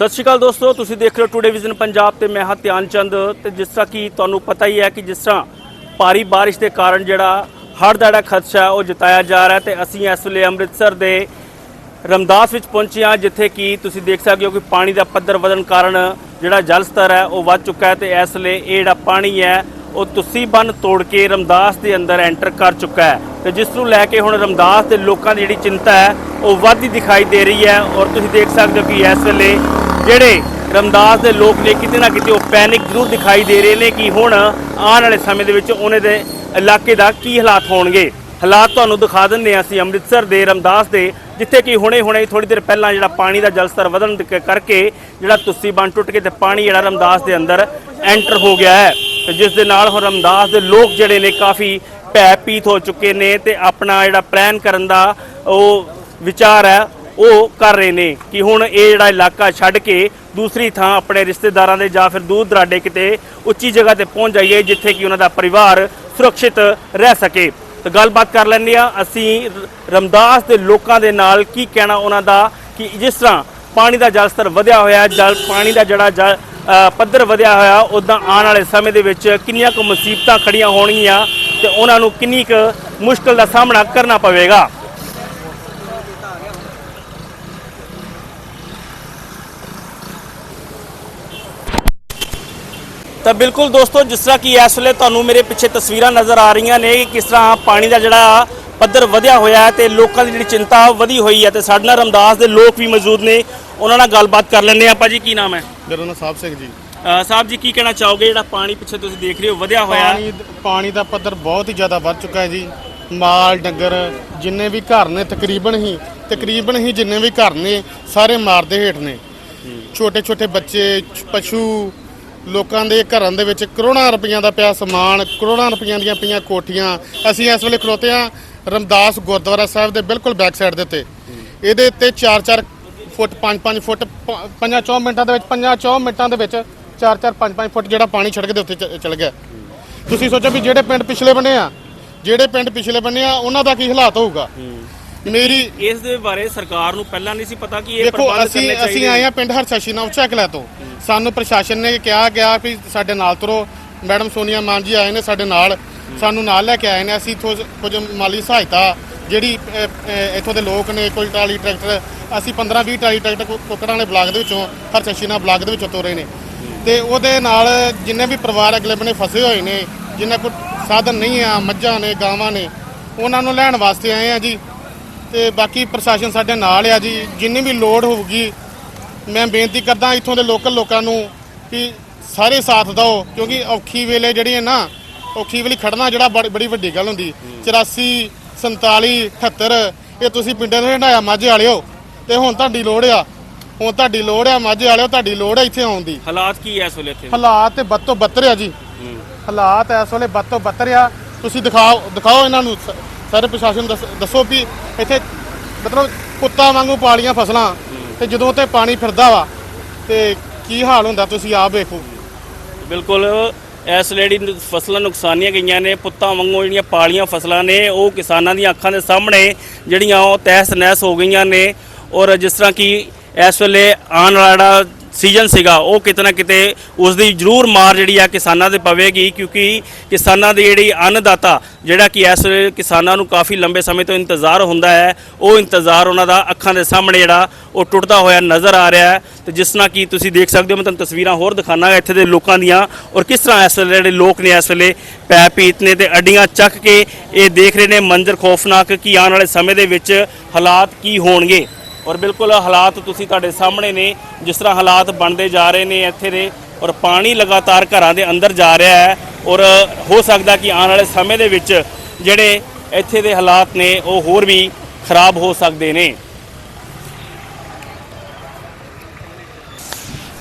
ਸਤਿ ਸ਼੍ਰੀ ਅਕਾਲ ਦੋਸਤੋ, ਤੁਸੀਂ ਦੇਖ ਰਹੇ ਹੋ ਟੂਡੇ ਵਿਜ਼ਨ ਪੰਜਾਬ ਤੇ ਮੈਂ ਹਾਂ ਧਿਆਨ ਚੰਦ ਤੇ ਜਿਸ ਤਰ੍ਹਾਂ ਕਿ ਤੁਹਾਨੂੰ ਪਤਾ ਹੀ ਹੈ ਕਿ ਜਿਸ ਤਰ੍ਹਾਂ ਭਾਰੀ ਬਾਰਿਸ਼ ਦੇ ਕਾਰਨ ਜਿਹੜਾ ਹੜ੍ਹ ਦਾ ਜਿਹੜਾ ਖਦਸ਼ਾ ਹੈ, ਉਹ ਜਤਾਇਆ ਜਾ ਰਿਹਾ ਹੈ ਤੇ ਅਸੀਂ ਇਸ ਵੇਲੇ ਅੰਮ੍ਰਿਤਸਰ ਦੇ ਰਮਦਾਸ ਵਿੱਚ ਪਹੁੰਚੇ ਹਾਂ, ਜਿੱਥੇ ਕਿ ਤੁਸੀਂ ਦੇਖ ਸਕਦੇ ਹੋ ਕਿ ਪਾਣੀ ਦਾ ਪੱਧਰ ਵਧਣ ਕਾਰਨ ਜਿਹੜਾ ਜਲ ਸਤਰ ਹੈ, ਉਹ ਵੱਧ ਚੁੱਕਾ ਹੈ ਤੇ ਇਸ ਵੇਲੇ ਇਹ ਜਿਹੜਾ ਪਾਣੀ ਹੈ, ਉਹ ਤੁਸੀਂ ਬੰਨ ਤੋੜ ਕੇ ਰਮਦਾਸ ਦੇ ਅੰਦਰ ਐਂਟਰ ਕਰ ਚੁੱਕਾ ਹੈ ਤੇ ਜਿਸ ਨੂੰ ਲੈ ਕੇ ਹੁਣ ਰਮਦਾਸ ਦੇ ਲੋਕਾਂ ਦੀ ਜਿਹੜੀ ਚਿੰਤਾ ਹੈ, ਉਹ ਵੱਧਦੀ ਦਿਖਾਈ ਦੇ ਰਹੀ ਹੈ ਔਰ ਤੁਸੀਂ ਦੇਖ ਸਕਦੇ ਹੋ ਕਿ ਇਸ ਵੇਲੇ ਜਿਹੜੇ ਰਮਦਾਸ ਦੇ ਲੋਕ ਨੇ ਕਿਤੇ ਨਾ ਕਿਤੇ ਉਹ ਪੈਨਿਕ ਜ਼ਰੂਰ ਦਿਖਾਈ ਦੇ ਰਹੇ ਨੇ ਕਿ ਹੁਣ ਆਉਣ ਵਾਲੇ ਸਮੇਂ ਦੇ ਵਿੱਚ ਉਹਨਾਂ ਦੇ ਇਲਾਕੇ ਦਾ ਕੀ ਹਾਲਾਤ ਹੋਣਗੇ। ਹਾਲਾਤ ਤੁਹਾਨੂੰ ਦਿਖਾ ਦਿੰਦੇ ਹਾਂ ਅਸੀਂ ਅੰਮ੍ਰਿਤਸਰ ਦੇ, ਰਮਦਾਸ ਦੇ, ਜਿੱਥੇ ਕਿ ਹੁਣੇ-ਹੁਣੇ ਥੋੜੀ ਦੇਰ ਪਹਿਲਾਂ ਜਿਹੜਾ ਪਾਣੀ ਦਾ ਜਲਸਤਰ ਵਧਣ ਕ- ਕਰਕੇ ਜਿਹੜਾ ਤੁਸੀਂ ਬੰਨ ਟੁੱਟ ਕੇ ਤੇ ਪਾਣੀ ਜਿਹੜਾ ਰਮਦਾਸ ਦੇ ਅੰਦਰ ਐਂਟਰ ਹੋ ਗਿਆ ਹੈ। ਤੇ ਜਿਸ ਦੇ ਨਾਲ ਹੁਣ ਰਮਦਾਸ ਦੇ ਲੋਕ ਜਿਹੜੇ ਨੇ ਕਾਫੀ ਭੈ ਪੀਤ ਹੋ ਚੁੱਕੇ ਨੇ ਤੇ ਆਪਣਾ ਜਿਹੜਾ ਪਲਾਨ ਕਰਨ ਦਾ ਉਹ ਵਿਚਾਰ ਹੈ। ਉਹ ਕਰ ਰਹੇ ਨੇ ਕਿ ਹੁਣ ਇਹ ਜਿਹੜਾ ਇਲਾਕਾ ਛੱਡ ਕੇ ਦੂਸਰੀ ਥਾਂ ਆਪਣੇ ਰਿਸ਼ਤੇਦਾਰਾਂ ਦੇ ਜਾਂ ਫਿਰ ਦੂਰ ਦਰਾਡੇ ਕਿਤੇ ਉੱਚੀ ਜਗ੍ਹਾ ਤੇ ਪਹੁੰਚ ਜਾਈਏ, ਜਿੱਥੇ ਕਿ ਉਹਨਾਂ ਦਾ ਪਰਿਵਾਰ ਸੁਰੱਖਿਅਤ ਰਹਿ ਸਕੇ। ਤਾਂ ਗੱਲਬਾਤ ਕਰ ਲੈਂਦੇ ਆ ਅਸੀਂ ਰਮਦਾਸ ਦੇ ਲੋਕਾਂ ਦੇ ਨਾਲ ਕੀ ਕਹਿਣਾ ਉਹਨਾਂ ਦਾ ਕਿ ਜਿਸ ਤਰ੍ਹਾਂ ਪਾਣੀ ਦਾ ਜਲ ਸਤਰ ਵਧਿਆ ਹੋਇਆ, ਜਲ, ਪਾਣੀ ਦਾ ਜਿਹੜਾ ਜਲ ਪੱਧਰ ਵਧਿਆ ਹੋਇਆ, ਉਦਾਂ ਆਉਣ ਵਾਲੇ ਸਮੇਂ ਦੇ ਵਿੱਚ ਕਿੰਨੀਆਂ ਕੁ ਮੁਸੀਬਤਾਂ ਖੜੀਆਂ ਹੋਣਗੀਆਂ ਤੇ ਉਹਨਾਂ ਨੂੰ ਕਿੰਨੀ ਕੁ ਮੁਸ਼ਕਲ ਦਾ ਸਾਹਮਣਾ ਕਰਨਾ ਪਵੇਗਾ। ਤਾਂ ਬਿਲਕੁਲ ਦੋਸਤੋ ਜਿਸ ਤਰ੍ਹਾਂ ਕਿ ਇਸ ਵੇਲੇ ਤੁਹਾਨੂੰ ਮੇਰੇ ਪਿੱਛੇ ਤਸਵੀਰਾਂ ਨਜ਼ਰ ਆ ਰਹੀਆਂ ਨੇ ਕਿ ਕਿਸ ਤਰ੍ਹਾਂ ਪਾਣੀ ਦਾ ਜਿਹੜਾ ਪੱਧਰ ਵਧਿਆ ਹੋਇਆ ਹੈ ਤੇ ਲੋਕਾਂ ਦੀ ਜਿਹੜੀ ਚਿੰਤਾ ਵਧੀ ਹੋਈ ਹੈ ਤੇ ਸਾਡੇ ਨਾਲ ਰਮਦਾਸ ਦੇ ਲੋਕ ਵੀ ਮੌਜੂਦ ਨੇ। ਉਹਨਾਂ ਨਾਲ ਗੱਲਬਾਤ ਕਰ ਲੈਂਦੇ ਆਪਾਂ ਜੀ ਕੀ ਨਾਮ ਹੈ? ਮੇਰਾ ਨਾਮ ਸਾਹਿਬ ਸਿੰਘ ਜੀ। ਸਾਹਿਬ ਜੀ ਕੀ ਕਹਿਣਾ ਚਾਹੋਗੇ? ਜਿਹੜਾ ਪਾਣੀ ਪਿੱਛੇ ਤੁਸੀਂ ਦੇਖ ਰਹੇ ਹੋ ਵਧਿਆ ਹੋਇਆ ਹੈ। ਪਾਣੀ ਪਾਣੀ ਦਾ ਪੱਧਰ ਬਹੁਤ ਹੀ ਜ਼ਿਆਦਾ ਵੱਧ ਚੁੱਕਾ ਹੈ ਜੀ। ਮਾਲ ਡੰਗਰ ਜਿੰਨੇ ਵੀ ਘਰ ਨੇ ਤਕਰੀਬਨ ਹੀ ਤਕਰੀਬਨ ਹੀ ਜਿੰਨੇ ਵੀ ਘਰ ਨੇ ਸਾਰੇ ਮਾਰ ਦੇ ਹੇਠ ਨੇ। ਛੋਟੇ ਛੋਟੇ ਬੱਚੇ ਪਸ਼ੂ ਲੋਕਾਂ ਦੇ ਘਰਾਂ ਦੇ ਵਿੱਚ ਕਰੋੜਾਂ ਰੁਪਈਆਂ ਦਾ ਪਿਆ ਸਮਾਨ, ਕਰੋੜਾਂ ਰੁਪਈਆਂ ਦੀਆਂ ਪਈਆਂ ਕੋਠੀਆਂ। ਅਸੀਂ ਇਸ ਵੇਲੇ ਖਲੋਤੇ ਹਾਂ ਰਮਦਾਸ ਗੁਰਦੁਆਰਾ ਸਾਹਿਬ ਦੇ ਬਿਲਕੁਲ ਬੈਕ ਸਾਈਡ ਦੇ ਉੱਤੇ। ਇਹਦੇ ਉੱਤੇ 4-4 ਫੁੱਟ 5-5 ਫੁੱਟ 5-4 ਮਿੰਟਾਂ ਦੇ ਵਿੱਚ 5-4 ਮਿੰਟਾਂ ਦੇ ਵਿੱਚ 4-4 5-5 ਫੁੱਟ ਜਿਹੜਾ ਪਾਣੀ ਛੜਕ ਦੇ ਉੱਤੇ ਚ- ਚਲ ਗਿਆ। ਤੁਸੀਂ ਸੋਚੋ ਵੀ ਜਿਹੜੇ ਪਿੰਡ ਪਿਛਲੇ ਬਣੇ ਆ, ਜਿਹੜੇ ਪਿੰਡ ਪਿਛਲੇ ਬਣੇ ਆ, ਉਹਨਾਂ ਦਾ ਕੀ ਹਾਲਾਤ ਹੋਊਗਾ? ਮੇਰੀ ਇਸ ਦੇ ਬਾਰੇ ਸਰਕਾਰ ਨੂੰ ਪਹਿਲਾਂ ਨਹੀਂ ਸੀ ਪਤਾ ਕਿ ਇਹ ਦੇਖੋ ਪ੍ਰਬੰਧ ਅਸੀਂ ਕਰਨੇ ਅਸੀਂ ਚਾਹੀਦੇ ਆਏ ਆ ਪਿੰਡ ਹਰਸ਼ਾਸ਼ੀ ਨਾਲ ਉੱਚਾ ਕਿਲਾ ਤੋਂ। ਸਾਨੂੰ ਪ੍ਰਸ਼ਾਸਨ ਨੇ ਕਿਹਾ ਗਿਆ ਵੀ ਸਾਡੇ ਨਾਲ ਤੁਰੋ। ਮੈਡਮ ਸੋਨੀਆ ਮਾਨ ਜੀ ਆਏ ਨੇ ਸਾਡੇ ਨਾਲ। ਸਾਨੂੰ ਨਾਲ ਲੈ ਕੇ ਆਏ ਨੇ। ਅਸੀਂ ਇੱਥੋਂ ਕੁਝ ਮਾਲੀ ਸਹਾਇਤਾ ਜਿਹੜੀ ਅ, ਅ, ਇੱਥੋਂ ਦੇ ਲੋਕ ਨੇ ਕੋਈ ਟਰਾਲੀ ਟਰੈਕਟਰ ਅਸੀਂ 15 20 ਟਰਾਲੀ ਟਰੈਕਟਰ ਕੁ- ਕੁੱਕੜਾਂ ਵਾਲੇ ਬਲਾਕ ਦੇ ਵਿੱਚੋਂ ਹਰਸ਼ਾਸ਼ੀ ਨਾਲ ਬਲਾਕ ਦੇ ਵਿੱਚੋਂ ਤੋਰੇ ਨੇ। ਤੇ ਉਹਦੇ ਨਾਲ ਜਿੰਨੇ ਵੀ ਪਰਿਵਾਰ ਅਗਲੇ ਬੰਨੇ ਫਸੇ ਹੋਏ ਨੇ ਜਿਨ੍ਹਾਂ ਕੋਲ ਸਾਧਨ ਨਹੀਂ ਆ ਮੱਝਾਂ ਨੇ ਗਾਵਾਂ ਨੇ ਉਹਨਾਂ ਨੂੰ ਲੈਣ ਵਾਸਤੇ ਆਏ ਆ ਜੀ। ਤੇ ਬਾਕੀ ਪ੍ਰਸ਼ਾਸਨ ਸਾਡੇ ਨਾਲ ਆ ਜੀ। ਜਿੰਨੀ ਵੀ ਲੋੜ ਹੋਊਗੀ ਮੈਂ ਬੇਨਤੀ ਕਰਦਾ ਇੱਥੋਂ ਦੇ ਲੋਕਲ ਲੋਕਾਂ ਨੂੰ ਕਿ ਸਾਰੇ ਸਾਥ ਦਿਓ ਕਿਉਂਕਿ ਔਖੀ ਵੇਲੇ ਜਿਹੜੀ ਹੈ ਨਾ ਔਖੀ ਵੇਲੇ ਖੜਨਾ ਜਿਹੜਾ ਬੜੀ ਵੱਡੀ ਗੱਲ ਹੁੰਦੀ। 84 47 78 ਇਹ ਤੁਸੀਂ ਪਿੰਡਾਂ ਦੇ ਹੰਡਾਇਆ ਮਾਝੇ ਵਾਲਿਓ ਤੇ ਹੁਣ ਤੁਹਾਡੀ ਲੋੜ ਆ। ਹੁਣ ਤੁਹਾਡੀ ਲੋੜ ਆ ਮਾਝੇ ਵਾਲਿਓ ਤੁਹਾਡੀ ਲੋੜ ਆ ਇੱਥੇ ਆਉਣ ਦੀ। ਹਾਲਾਤ ਕੀ ਹੈ ਇਸ ਵੇਲੇ ਇੱਥੇ? ਹਾਲਾਤ ਤੇ ਬੱਦ ਤੋਂ ਬੱਤਰ ਆ ਜੀ। ਹਾਲਾਤ ਇਸ ਵੇਲੇ ਬੱਦ ਤੋਂ ਬੱਤਰ ਆ। ਤੁਸੀਂ ਦਿਖਾਓ ਦਿਖਾਓ ਇਹਨਾਂ ਨੂੰ। ਸਾਰੇ ਪ੍ਰਸ਼ਾਸਨ ਨੂੰ ਦੱਸ- ਦੱਸੋ ਵੀ ਇੱਥੇ ਮਤਲਬ ਕੁੱਤਾ ਵਾਂਗੂ ਪਾਲੀਆਂ ਫਸਲਾਂ ਤੇ ਜਦੋਂ ਤੇ ਪਾਣੀ ਫਿਰਦਾ ਵਾ ਤੇ ਕੀ ਹਾਲ ਹੁੰਦਾ ਤੁਸੀਂ ਆਪ ਵੇਖੋ। ਬਿਲਕੁਲ, ਇਸ ਵੇਲੇ ਜਿਹੜੀ ਫਸਲਾਂ ਨੁਕਸਾਨੀਆਂ ਗਈਆਂ ਨੇ, ਪੁੱਤਾਂ ਵਾਂਗੂ ਜਿਹੜੀਆਂ ਪਾਲੀਆਂ ਫਸਲਾਂ ਨੇ, ਉਹ ਕਿਸਾਨਾਂ ਦੀਆਂ ਅੱਖਾਂ ਦੇ ਸਾਹਮਣੇ ਜਿਹੜੀਆਂ ਉਹ ਤਹਿਸ ਨਹਿਸ ਹੋ ਗਈਆਂ ਨੇ ਔਰ ਜਿਸ ਤਰ੍ਹਾਂ ਕਿ ਇਸ ਵੇਲੇ ਆਉਣ ਵਾਲਾ ਜਿਹੜਾ ਸੀਜ਼ਨ ਸੀਗਾ, ਉਹ ਕਿਤੇ ਨਾ ਕਿਤੇ ਉਸ ਦੀ ਜ਼ਰੂਰ ਮਾਰ ਜਿਹੜੀ ਆ ਕਿਸਾਨਾਂ ਤੇ ਪਵੇਗੀ, ਕਿਉਂਕਿ ਕਿਸਾਨਾਂ ਦੀ ਜਿਹੜੀ ਅੰਨਦਾਤਾ, ਜਿਹੜਾ ਕਿ ਇਸ ਵੇਲੇ ਕਿਸਾਨਾਂ ਨੂੰ ਕਾਫੀ ਲੰਬੇ ਸਮੇਂ ਤੋਂ ਇੰਤਜ਼ਾਰ ਹੁੰਦਾ ਹੈ, ਉਹ ਇੰਤਜ਼ਾਰ ਉਹਨਾਂ ਦਾ ਅੱਖਾਂ ਦੇ ਸਾਹਮਣੇ ਜਿਹੜਾ, ਉਹ ਟੁੱਟਦਾ ਹੋਇਆ ਨਜ਼ਰ ਆ ਰਿਹਾ ਹੈ। ਤੇ ਜਿਸ ਨਾਲ ਕਿ ਤੁਸੀਂ ਦੇਖ ਸਕਦੇ ਹੋ, ਮੈਂ ਤੁਹਾਨੂੰ ਤਸਵੀਰਾਂ ਹੋਰ ਦਿਖਾਣਾ ਇੱਥੇ ਦੇ ਲੋਕਾਂ ਦੀਆਂ, ਔਰ ਕਿਸ ਤਰ੍ਹਾਂ ਇਸ ਵੇਲੇ ਜਿਹੜੇ ਲੋਕ ਨੇ ਇਸ ਵੇਲੇ ਪੈ ਪੀਤ ਨੇ ਤੇ ਅੱਡੀਆਂ ਚੱਕ ਕੇ ਇਹ ਦੇਖ ਰਹੇ ਨੇ ਮੰਜ਼ਰ ਖੌਫਨਾਕ ਕਿ ਆਉਣ ਵਾਲੇ ਸਮੇਂ ਦੇ ਵਿੱਚ ਹਾਲਾਤ ਕੀ ਹੋਣਗੇ। ਔਰ ਬਿਲਕੁਲ ਹਾਲਾਤ ਤੁਸੀਂ ਤੁਹਾਡੇ ਸਾਹਮਣੇ ਨੇ, ਜਿਸ ਤਰ੍ਹਾਂ ਹਾਲਾਤ ਬਣਦੇ ਜਾ ਰਹੇ ਨੇ ਇੱਥੇ ਦੇ, ਔਰ ਪਾਣੀ ਲਗਾਤਾਰ ਘਰਾਂ ਦੇ ਅੰਦਰ ਜਾ ਰਿਹਾ ਹੈ, ਔਰ ਹੋ ਸਕਦਾ ਕਿ ਆਉਣ ਵਾਲੇ ਸਮੇਂ ਦੇ ਵਿੱਚ ਜਿਹੜੇ ਇੱਥੇ ਦੇ ਹਾਲਾਤ ਨੇ, ਉਹ ਹੋਰ ਵੀ ਖਰਾਬ ਹੋ ਸਕਦੇ ਨੇ।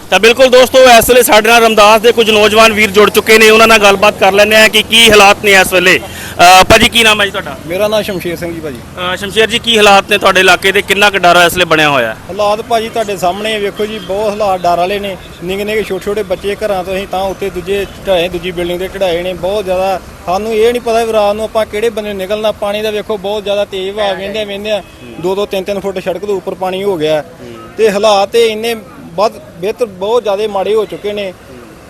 ਤਾਂ ਬਿਲਕੁਲ ਦੋਸਤੋ, ਇਸ ਵੇਲੇ ਸਾਡੇ ਨਾਲ ਰਮਦਾਸ ਦੇ ਕੁਝ ਨੌਜਵਾਨ ਵੀਰ ਜੁੜ ਚੁੱਕੇ ਨੇ, ਉਹਨਾਂ ਨਾਲ ਗੱਲਬਾਤ ਕਰ ਲੈਂਦੇ ਆ ਕਿ ਕੀ ਹਾਲਾਤ ਨੇ ਇਸ ਵੇਲੇ। ਅਹ ਭਾਜੀ ਕੀ ਨਾਮ ਹੈ ਜੀ ਤੁਹਾਡਾ? ਮੇਰਾ ਨਾਮ ਸ਼ਮਸ਼ੀਰ ਸਿੰਘ ਜੀ ਭਾਜੀ। ਅਹ ਸ਼ਮਸ਼ੇਰ ਜੀ ਕੀ ਹਾਲਾਤ ਨੇ ਤੁਹਾਡੇ ਇਲਾਕੇ ਦੇ? ਕਿੰਨਾ ਕੁ ਡਰ ਇਸ ਵੇਲੇ ਬਣਿਆ ਹੋਇਆ ਹੈ? ਹਾਲਾਤ ਭਾਜੀ ਤੁਹਾਡੇ ਸਾਹਮਣੇ ਆ, ਵੇਖੋ ਜੀ ਬਹੁਤ ਹਾਲਾਤ ਡਰ ਵਾਲੇ ਨੇ। ਨਿੱਕੇ ਨਿੱਕੇ ਛੋਟੇ ਛੋਟੇ ਬੱਚੇ ਘਰਾਂ ਤੋਂ ਅਸੀਂ ਤਾਂ ਉੱਤੇ ਦੂਜੇ ਢਾਏ ਦੂਜੀ ਬਿਲਡਿੰਗ ਤੇ ਚੜਾਏ ਨੇ। ਬਹੁਤ ਜ਼ਿਆਦਾ ਸਾਨੂੰ ਇਹ ਨਹੀਂ ਪਤਾ ਵੀ ਰਾਤ ਨੂੰ ਆਪਾਂ ਕਿਹੜੇ ਬੰਨੇ ਨਿਕਲਣਾ। ਪਾਣੀ ਦਾ ਵੇਖੋ ਬਹੁਤ ਜ਼ਿਆਦਾ ਤੇਜ਼ ਵਹਾਅ ਵੇਂਦੇ ਵੇਂਦੇ ਆ ਦੋ ਦੋ ਤਿੰਨ ਤਿੰਨ ਫੁੱਟ ਸੜਕ ਦੇ ਉੱਪਰ ਪਾਣੀ ਹੋ ਗਿਆ। ਤੇ ਹਾਲਾਤ ਇਹ ਇੰਨੇ ਵੱਧ ਬਿਹਤਰ ਬਹੁਤ ਜ਼ਿਆਦਾ ਮਾੜੇ ਹੋ ਚੁੱਕੇ ਨੇ।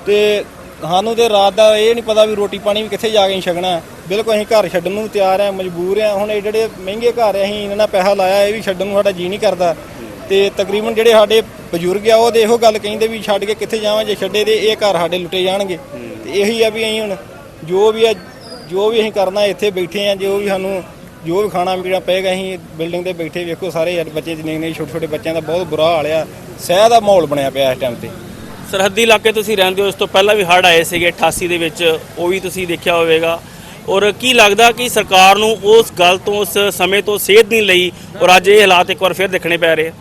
ਤੇ ਸਾਨੂੰ ਤੇ ਰਾਤ ਦਾ ਇਹ ਨਹੀਂ ਪਤਾ ਵੀ ਰੋਟੀ ਪਾਣੀ ਵੀ ਕਿੱਥੇ ਜਾ ਕੇ ਅਸੀਂ ਛਕਣਾ ਬਿਲਕੁਲ ਅਸੀਂ ਘਰ ਛੱਡਣ ਨੂੰ ਤਿਆਰ ਆ ਮਜਬੂਰ ਆ ਹੁਣ ਇਹ ਜਿਹੜੇ ਮਹਿੰਗੇ ਘਰ ਆ ਅਸੀਂ ਇਹਨਾਂ ਨਾਲ ਪੈਸਾ ਲਾਇਆ, ਇਹ ਵੀ ਛੱਡਣ ਨੂੰ ਸਾਡਾ ਜੀ ਨਹੀਂ ਕਰਦਾ। ਤੇ ਤਕਰੀਬਨ ਜਿਹੜੇ ਸਾਡੇ ਬਜ਼ੁਰਗ ਆ, ਉਹ ਤੇ ਇਹੋ ਗੱਲ ਕਹਿੰਦੇ ਵੀ ਛੱਡ ਕੇ ਕਿੱਥੇ ਜਾਵਾਂ, ਜੇ ਛੱਡੇ ਤੇ ਇਹ ਘਰ ਸਾਡੇ ਲੁੱਟੇ ਜਾਣਗੇ। ਤੇ ਇਹੀ ਆ ਵੀ ਅਸੀਂ ਹੁਣ ਜੋ ਵੀ ਆ, ਜੋ ਵੀ ਅਸੀਂ ਕਰਨਾ, ਇੱਥੇ ਬੈਠੇ ਆ ਜੋ ਵੀ ਸਾਨੂੰ ਜੋ ਵੀ ਖਾਣਾ ਪੀਣਾ ਪਏਗਾ, ਅਸੀਂ ਬਿਲਡਿੰਗ ਤੇ ਬੈਠੇ ਵੇਖੋ ਸਾਰੇ ਬੱਚੇ ਜਿੰਨੇ ਨੇ ਛੋਟੇ ਛੋਟੇ ਬੱਚਿਆਂ ਦਾ ਬਹੁਤ ਬੁਰਾ ਹਾਲ ਆ। ਸਹਿ ਦਾ ਮਾਹੌਲ ਬਣਿਆ ਪਿਆ ਇਸ ਟਾਈਮ ਤੇ। ਸਰਹੱਦੀ ਇਲਾਕੇ ਤੁਸੀਂ ਰਹਿੰਦੇ ਹੋ, ਇਸ ਤੋਂ ਪਹਿਲਾਂ ਵੀ ਹੜ੍ਹ ਆਏ ਸੀਗੇ 88 ਦੇ ਵਿੱਚ, ਉਹ ਵੀ ਤੁਸੀਂ ਦੇਖਿਆ ਹੋਵੇਗਾ। ਔਰ ਕੀ ਲੱਗਦਾ ਕਿ ਸਰਕਾਰ ਨੂੰ ਉਸ ਗੱਲ ਤੋਂ, ਉਸ ਸਮੇਂ ਤੋਂ ਸੇਧ ਨਹੀਂ ਲਈ ਔਰ ਅੱਜ ਇਹ ਹਾਲਾਤ ਇੱਕ ਵਾਰ ਫਿਰ ਦੇਖਣੇ ਪੈ ਰਹੇ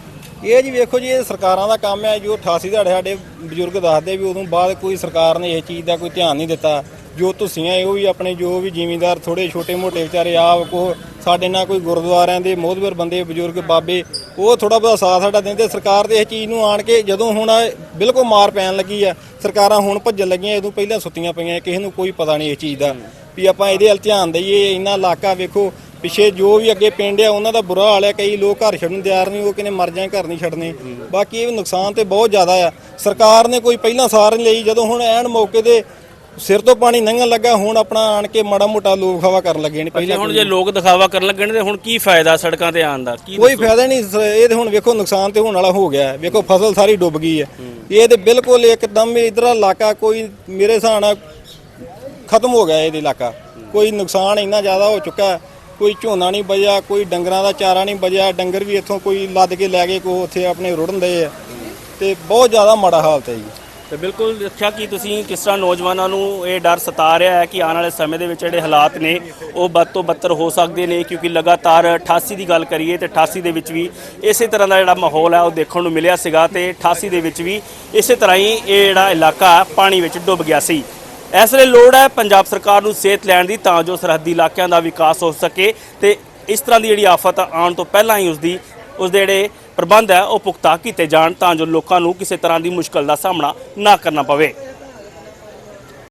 ਇਹ ਜੀ ਵੇਖੋ ਜੀ, ਇਹ ਸਰਕਾਰਾਂ ਦਾ ਕੰਮ ਹੈ, ਜੋ 88 ਦਾ ਸਾਡੇ ਬਜ਼ੁਰਗ ਦੱਸਦੇ ਵੀ ਉਦੋਂ ਬਾਅਦ ਕੋਈ ਸਰਕਾਰ ਨੇ ਇਹ ਚੀਜ਼ ਦਾ ਕੋਈ ਧਿਆਨ ਨਹੀਂ ਦਿੱਤਾ। ਜੋ ਤੁਸੀਆਂ ਉਹ ਵੀ ਆਪਣੇ ਜੋ ਵੀ ਜ਼ਿਮੀਂਦਾਰ ਥੋੜੇ ਛੋਟੇ ਮੋਟੇ ਵਿਚਾਰੇ ਆਪ ਕੋ ਸਾਡੇ ਨਾਲ ਕੋਈ ਗੁਰਦੁਆਰਿਆਂ ਦੇ ਮੋਹਦਵਰ ਬੰਦੇ, ਬਜ਼ੁਰਗ ਬਾਬੇ, ਉਹ ਥੋੜਾ ਬਹੁਤਾ ਸਾਥ ਸਾਡਾ ਦਿੰਦੇ, ਸਰਕਾਰ ਦੇ ਇਸ ਚੀਜ਼ ਨੂੰ ਆਣ ਕੇ ਜਦੋਂ ਹੁਣ ਬਿਲਕੁਲ ਮਾਰ ਪੈਣ ਲੱਗੀ ਆ, ਸਰਕਾਰਾਂ ਹੁਣ ਭੱਜਣ ਲੱਗੀਆਂ, ਇਹਦੋਂ ਪਹਿਲਾਂ ਸੁੱਤੀਆਂ ਪਈਆਂ, ਕਿਸੇ ਨੂੰ ਕੋਈ ਪਤਾ ਨਹੀਂ ਇਸ ਚੀਜ਼ ਦਾ, ਵੀ ਆਪਾਂ ਇਹਦੇ ਵੱਲ ਧਿਆਨ ਦਈਏ, ਇੰਨਾ ਇਲਾਕਾ ਵੇਖੋ, ਪਿੱਛੇ ਜੋ ਵੀ ਅੱਗੇ ਪਿੰਡ ਆ, ਉਹਨਾਂ ਦਾ ਬੁਰਾ ਹਾਲ ਹੈ ਕਈ ਲੋਕ ਘਰ ਛੱਡਣ ਤਿਆਰ ਨਹੀਂ, ਉਹ ਕਹਿੰਦੇ ਮਰ ਜਾਏ, ਘਰ ਨਹੀਂ ਛੱਡਣੇ, ਬਾਕੀ ਇਹ ਨੁਕਸਾਨ ਤੇ ਬਹੁਤ ਜ਼ਿਆਦਾ ਆ, ਸਰਕਾਰ ਨੇ ਕੋਈ ਪਹਿਲਾਂ ਸਾਰ ਨਹੀਂ ਲਈ, ਜਦੋਂ ਹੁਣ ਐਨ ਮੌਕੇ ਤੇ ਸਿਰ ਤੋਂ ਪਾਣੀ ਲੰਘਣ ਲੱਗਾ ਹੁਣ ਆਪਣਾ ਆਣ ਕੇ ਮਾੜਾ ਮੋਟਾ ਲੋਕ ਹਵਾ ਕਰਨ ਲੱਗੇ ਨੇ ਪਹਿਲਾਂ ਹੁਣ ਜੇ ਲੋਕ ਦਿਖਾਵਾ ਕਰਨ ਲੱਗਣ ਤੇ ਹੁਣ ਕੀ ਫਾਇਦਾ ਸੜਕਾਂ ਤੇ ਆਉਣ ਦਾ? ਕੀ ਕੋਈ ਫਾਇਦਾ ਨਹੀਂ ਸ- ਇਹ ਤੇ ਹੁਣ ਵੇਖੋ ਨੁਕਸਾਨ ਤੇ ਹੋਣ ਵਾਲਾ ਹੋ ਗਿਆ ਹੈ। ਵੇਖੋ ਫਸਲ ਸਾਰੀ ਡੁੱਬ ਗਈ ਹੈ। ਇਹ ਤੇ ਬਿਲਕੁਲ ਇੱਕਦਮ ਇਧਰ ਇਲਾਕਾ ਕੋਈ ਮੇਰੇ ਹਿਸਾਬ ਨਾਲ ਖਤਮ ਹੋ ਗਿਆ ਇਹਦੇ ਇਲਾਕਾ। ਕੋਈ ਨੁਕਸਾਨ ਇੰਨਾ ਜ਼ਿਆਦਾ ਹੋ ਚੁੱਕਾ ਹੈ। ਕੋਈ ਝੋਨਾ ਨਹੀਂ ਬਜਿਆ ਕੋਈ ਡੰਗਰਾਂ ਦਾ ਚਾਰਾ ਨਹੀਂ ਬਜਿਆ ਡੰਗਰ ਵੀ ਇੱਥੋਂ ਕੋਈ ਲੱਦ ਕੇ ਲੈ ਗਏ ਕੋ ਉੱਥੇ ਆਪਣੇ ਰੁੜਨ ਦੇ ਆ ਤੇ ਬਹੁਤ ਜ਼ਿਆਦਾ ਮਾੜਾ ਹਾਲਤ ਹੈ ਜੀ। ਤੇ ਬਿਲਕੁਲ ਦੇਖਿਆ ਕਿ ਤੁਸੀਂ ਕਿਸ ਤਰ੍ਹਾਂ ਨੌਜਵਾਨਾਂ ਨੂੰ ਇਹ ਡਰ ਸਤਾ ਰਿਹਾ ਹੈ ਕਿ ਆਉਣ ਵਾਲੇ ਸਮੇਂ ਦੇ ਵਿੱਚ ਜਿਹੜੇ ਹਾਲਾਤ ਨੇ, ਉਹ ਵੱਧ ਤੋਂ ਬੱਤਰ ਹੋ ਸਕਦੇ ਨੇ, ਕਿਉਂਕਿ ਲਗਾਤਾਰ 88 ਦੀ ਗੱਲ ਕਰੀਏ ਤੇ 88 ਦੇ ਵਿੱਚ ਵੀ ਇਸੇ ਤਰ੍ਹਾਂ ਦਾ ਜਿਹੜਾ ਮਾਹੌਲ ਹੈ, ਉਹ ਦੇਖਣ ਨੂੰ ਮਿਲਿਆ ਸੀਗਾ ਤੇ 88 ਦੇ ਵਿੱਚ ਵੀ ਇਸੇ ਤਰ੍ਹਾਂ ਹੀ ਇਹ ਜਿਹੜਾ ਇਲਾਕਾ ਪਾਣੀ ਵਿੱਚ ਡੁੱਬ ਗਿਆ ਸੀ। ਇਸ ਲਈ ਲੋੜ ਹੈ ਪੰਜਾਬ ਸਰਕਾਰ ਨੂੰ ਸੇਧ ਲੈਣ ਦੀ, ਤਾਂ ਜੋ ਸਰਹੱਦੀ ਇਲਾਕਿਆਂ ਦਾ ਵਿਕਾਸ ਹੋ ਸਕੇ ਤੇ ਇਸ ਤਰ੍ਹਾਂ ਦੀ ਜਿਹੜੀ ਆਫਤ ਆਉਣ ਤੋਂ ਪਹਿਲਾਂ ਹੀ ਉਸ ਦੀ ਉਸ ਦੇ ਜਿਹੜੇ ਪ੍ਰਬੰਧ ਹੈ, ਉਹ ਪੁਖਤਾ ਕੀਤੇ ਜਾਣ ਤਾਂ ਜੋ ਲੋਕਾਂ ਨੂੰ ਕਿਸੇ ਤਰ੍ਹਾਂ ਦੀ ਮੁਸ਼ਕਲ ਦਾ ਸਾਹਮਣਾ ਨਾ ਕਰਨਾ ਪਵੇ।